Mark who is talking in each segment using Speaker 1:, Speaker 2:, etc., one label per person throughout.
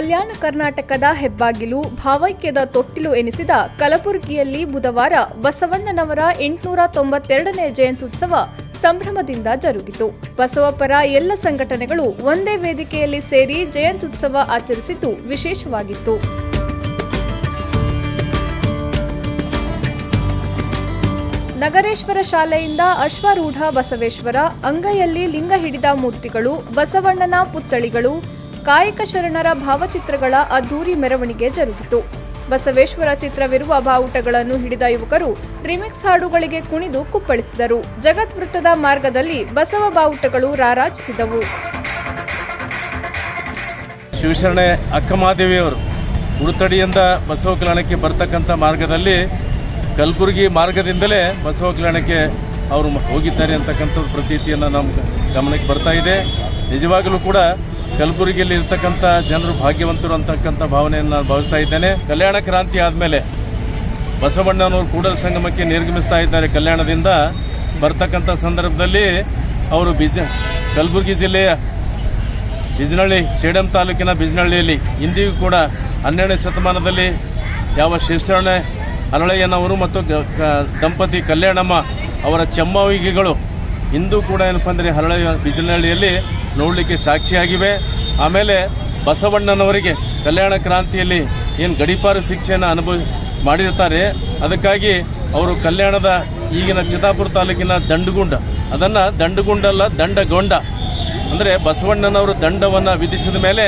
Speaker 1: ಕಲ್ಯಾಣ ಕರ್ನಾಟಕದ ಹೆಬ್ಬಾಗಿಲು ಭಾವೈಕ್ಯದ ತೊಟ್ಟಿಲು ಎನಿಸಿದ ಕಲಬುರಗಿಯಲ್ಲಿ ಬುಧವಾರ ಬಸವಣ್ಣನವರ ಎಂಟುನೂರ ತೊಂಬತ್ತೆರಡನೇ ಜಯಂತ್ಯುತ್ಸವ ಸಂಭ್ರಮದಿಂದ ಜರುಗಿತು. ಬಸವಪರ ಎಲ್ಲ ಸಂಘಟನೆಗಳು ಒಂದೇ ವೇದಿಕೆಯಲ್ಲಿ ಸೇರಿ ಜಯಂತ್ಯುತ್ಸವ ಆಚರಿಸಿದ್ದು ವಿಶೇಷವಾಗಿತ್ತು. ನಗರೇಶ್ವರ ಶಾಲೆಯಿಂದ ಅಶ್ವಾರೂಢ ಬಸವೇಶ್ವರ, ಅಂಗೈಯಲ್ಲಿ ಲಿಂಗ ಹಿಡಿದ ಮೂರ್ತಿಗಳು, ಬಸವಣ್ಣನ ಪುತ್ಥಳಿಗಳು ಕಾಯಕ ಶರಣರ ಭಾವಚಿತ್ರಗಳ ಅದ್ದೂರಿ ಮೆರವಣಿಗೆ ಜರುಗಿತು. ಬಸವೇಶ್ವರ ಚಿತ್ರವಿರುವ ಬಾವುಟಗಳನ್ನು ಹಿಡಿದ ಯುವಕರು ರಿಮಿಕ್ಸ್ ಹಾಡುಗಳಿಗೆ ಕುಣಿದು ಕುಪ್ಪಳಿಸಿದರು. ಜಗದ್ವೃತ್ತದ ಮಾರ್ಗದಲ್ಲಿ ಬಸವ ಬಾವುಟಗಳು ರಾರಾಜಿಸಿದವು.
Speaker 2: ಶಿವಶರಣೆ ಅಕ್ಕಮಹಾದೇವಿಯವರು ಉಡುತಡಿಯಿಂದ ಬಸವ ಕಲ್ಯಾಣಕ್ಕೆ ಬರ್ತಕ್ಕಂಥ ಮಾರ್ಗದಲ್ಲಿ ಕಲಬುರಗಿ ಮಾರ್ಗದಿಂದಲೇ ಬಸವ ಕಲ್ಯಾಣಕ್ಕೆ ಅವರು ಹೋಗಿದ್ದಾರೆ ಅಂತಕ್ಕಂಥದ್ದು ಪ್ರತೀತಿಯನ್ನು ನಮ್ಮ ಗಮನಕ್ಕೆ ಬರ್ತಾ ಇದೆ. ನಿಜವಾಗಲೂ ಕೂಡ ಕಲಬುರಗಿಯಲ್ಲಿ ಇರ್ತಕ್ಕಂಥ ಜನರು ಭಾಗ್ಯವಂತರು ಅಂತಕ್ಕಂಥ ಭಾವನೆಯನ್ನು ನಾನು ಭಾವಿಸ್ತಾ ಇದ್ದೇನೆ. ಕಲ್ಯಾಣ ಕ್ರಾಂತಿ ಆದಮೇಲೆ ಬಸವಣ್ಣನವರು ಕೂಡಲ ಸಂಗಮಕ್ಕೆ ನಿರ್ಗಮಿಸ್ತಾ ಇದ್ದಾರೆ ಕಲ್ಯಾಣದಿಂದ. ಬರ್ತಕ್ಕಂಥ ಸಂದರ್ಭದಲ್ಲಿ ಅವರು ಬಿಜ ಕಲಬುರಗಿ ಜಿಲ್ಲೆಯ ಬಿಜನಹಳ್ಳಿ, ಸೇಡಂ ತಾಲೂಕಿನ ಬಿಜನಹಳ್ಳಿಯಲ್ಲಿ ಇಂದಿಗೂ ಕೂಡ ಹನ್ನೆರಡನೇ ಶತಮಾನದಲ್ಲಿ ಯಾವ ಶಿವಶರಣ ಅರಳಯ್ಯನವರು ಮತ್ತು ದಂಪತಿ ಕಲ್ಯಾಣಮ್ಮ ಅವರ ಚೆಮ್ಮವಿಗೆಗಳು ಇಂದು ಕೂಡ ಏನಪ್ಪ ಅಂದರೆ ಹರಳ ಬಿಜಲಹಳ್ಳಿಯಲ್ಲಿ ನೋಡಲಿಕ್ಕೆ ಸಾಕ್ಷಿಯಾಗಿವೆ. ಆಮೇಲೆ ಬಸವಣ್ಣನವರಿಗೆ ಕಲ್ಯಾಣ ಕ್ರಾಂತಿಯಲ್ಲಿ ಏನು ಗಡಿಪಾರು ಶಿಕ್ಷೆಯನ್ನು ಅನುಭವ ಮಾಡಿರ್ತಾರೆ ಅದಕ್ಕಾಗಿ ಅವರು ಕಲ್ಯಾಣದ ಈಗಿನ ಚಿತ್ತಾಪುರ ತಾಲೂಕಿನ ದಂಡಗುಂಡ, ಅದನ್ನು ದಂಡಗುಂಡಲ್ಲ ದಂಡಗೊಂಡ ಅಂದರೆ ಬಸವಣ್ಣನವರು ದಂಡವನ್ನು ವಿಧಿಸಿದ ಮೇಲೆ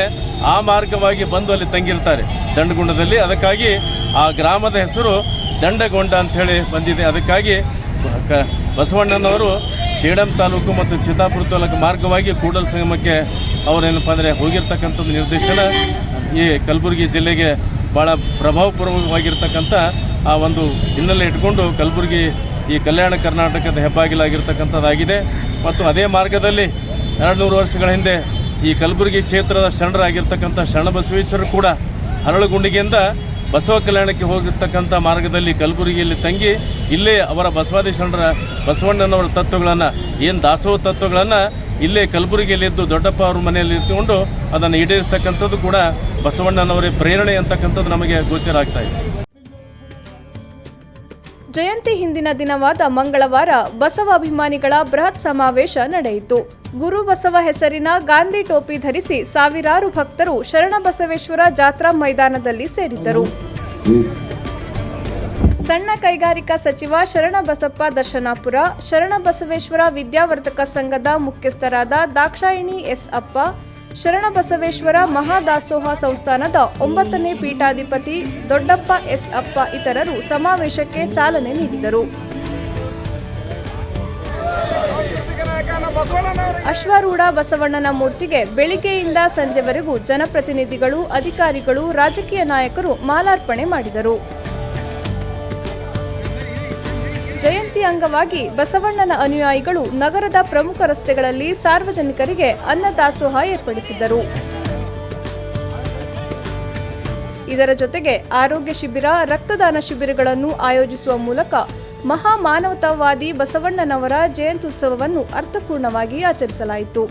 Speaker 2: ಆ ಮಾರ್ಗವಾಗಿ ಬಂದು ಅಲ್ಲಿ ತಂಗಿರ್ತಾರೆ ದಂಡಗುಂಡದಲ್ಲಿ. ಅದಕ್ಕಾಗಿ ಆ ಗ್ರಾಮದ ಹೆಸರು ದಂಡಗೊಂಡ ಅಂಥೇಳಿ ಬಂದಿದೆ. ಅದಕ್ಕಾಗಿ ಬಸವಣ್ಣನವರು ಶೇಡಂ ತಾಲೂಕು ಮತ್ತು ಚಿತ್ತಾಪುರ ತಾಲೂಕು ಮಾರ್ಗವಾಗಿ ಕೂಡಲ ಸಂಗಮಕ್ಕೆ ಅವರೇನಪ್ಪ ಅಂದರೆ ಹೋಗಿರ್ತಕ್ಕಂಥದ್ದು ನಿರ್ದೇಶನ. ಈ ಕಲಬುರಗಿ ಜಿಲ್ಲೆಗೆ ಭಾಳ ಪ್ರಭಾವಪೂರ್ವಕವಾಗಿರ್ತಕ್ಕಂಥ ಆ ಒಂದು ಹಿನ್ನೆಲೆ ಇಟ್ಕೊಂಡು ಕಲಬುರಗಿ ಈ ಕಲ್ಯಾಣ ಕರ್ನಾಟಕದ ಹೆಬ್ಬಾಗಿಲಾಗಿರ್ತಕ್ಕಂಥದ್ದಾಗಿದೆ. ಮತ್ತು ಅದೇ ಮಾರ್ಗದಲ್ಲಿ ಎರಡು ನೂರು ವರ್ಷಗಳ ಹಿಂದೆ ಈ ಕಲಬುರಗಿ ಕ್ಷೇತ್ರದ ಶರಣರಾಗಿರ್ತಕ್ಕಂಥ ಶರಣಬಸವೇಶ್ವರರು ಕೂಡ ಹರಳುಗುಂಡಿಗೆಯಿಂದ ಬಸವ ಕಲ್ಯಾಣಕ್ಕೆ ಹೋಗಿರ್ತಕ್ಕಂಥ ಮಾರ್ಗದಲ್ಲಿ ಕಲಬುರಗಿಯಲ್ಲಿ ತಂಗಿ, ಇಲ್ಲೇ ಅವರ ಬಸವಾದಿ ಬಸವಣ್ಣನವರ ತತ್ವಗಳನ್ನು, ಏನು ದಾಸೋಹ ತತ್ವಗಳನ್ನು ಇಲ್ಲೇ ಕಲಬುರಗಿಯಲ್ಲಿದ್ದು ದೊಡ್ಡಪ್ಪ ಅವ್ರ ಮನೆಯಲ್ಲಿ ಇಟ್ಟುಕೊಂಡು ಅದನ್ನು ಈಡೇರಿಸ್ತಕ್ಕಂಥದ್ದು ಕೂಡ ಬಸವಣ್ಣನವರೇ ಪ್ರೇರಣೆ ಅಂತಕ್ಕಂಥದ್ದು ನಮಗೆ ಗೋಚರ ಆಗ್ತಾ ಇದೆ.
Speaker 1: ಜಯಂತಿ ಹಿಂದಿನ ದಿನವಾದ ಮಂಗಳವಾರ ಬಸವ ಅಭಿಮಾನಿಗಳ ಬೃಹತ್ ಸಮಾವೇಶ ನಡೆಯಿತು. ಗುರು ಬಸವ ಹೆಸರಿನ ಗಾಂಧಿ ಟೋಪಿ ಧರಿಸಿ ಸಾವಿರಾರು ಭಕ್ತರು ಶರಣಬಸವೇಶ್ವರ ಜಾತ್ರಾ ಮೈದಾನದಲ್ಲಿ ಸೇರಿದ್ದರು. ಸಣ್ಣ ಕೈಗಾರಿಕಾ ಸಚಿವ ಶರಣಬಸಪ್ಪ ದರ್ಶನಾಪುರ ಶರಣಬಸವೇಶ್ವರ ವಿದ್ಯಾವರ್ಧಕ ಸಂಘದ ಮುಖ್ಯಸ್ಥರಾದ ದಾಕ್ಷಾಯಿಣಿ ಎಸ್ ಅಪ್ಪ ಶರಣಬಸವೇಶ್ವರ ಮಹಾದಾಸೋಹ ಸಂಸ್ಥಾನದ ಒಂಬತ್ತನೇ ಪೀಠಾಧಿಪತಿ ದೊಡ್ಡಪ್ಪ ಎಸ್ ಅಪ್ಪ ಇತರರು ಸಮಾವೇಶಕ್ಕೆ ಚಾಲನೆ ನೀಡಿದರು. ಅಶ್ವಾರೂಢ ಬಸವಣ್ಣನ ಮೂರ್ತಿಗೆ ಬೆಳಿಗ್ಗೆಯಿಂದ ಸಂಜೆವರೆಗೂ ಜನಪ್ರತಿನಿಧಿಗಳು, ಅಧಿಕಾರಿಗಳು, ರಾಜಕೀಯ ನಾಯಕರು ಮಾಲಾರ್ಪಣೆ ಮಾಡಿದರು. ಜಯಂತಿ ಅಂಗವಾಗಿ ಬಸವಣ್ಣನ ಅನುಯಾಯಿಗಳು ನಗರದ ಪ್ರಮುಖ ರಸ್ತೆಗಳಲ್ಲಿ ಸಾರ್ವಜನಿಕರಿಗೆ ಅನ್ನದಾಸೋಹ ಏರ್ಪಡಿಸಿದ್ದರು. ಇದರ ಜೊತೆಗೆ ಆರೋಗ್ಯ ಶಿಬಿರ, ರಕ್ತದಾನ ಶಿಬಿರಗಳನ್ನು ಆಯೋಜಿಸುವ ಮೂಲಕ ಮಹಾ ಮಾನವತಾವಾದಿ ಬಸವಣ್ಣನವರ ಜಯಂತ್ಯುತ್ಸವವನ್ನು ಅರ್ಥಪೂರ್ಣವಾಗಿ ಆಚರಿಸಲಾಯಿತು.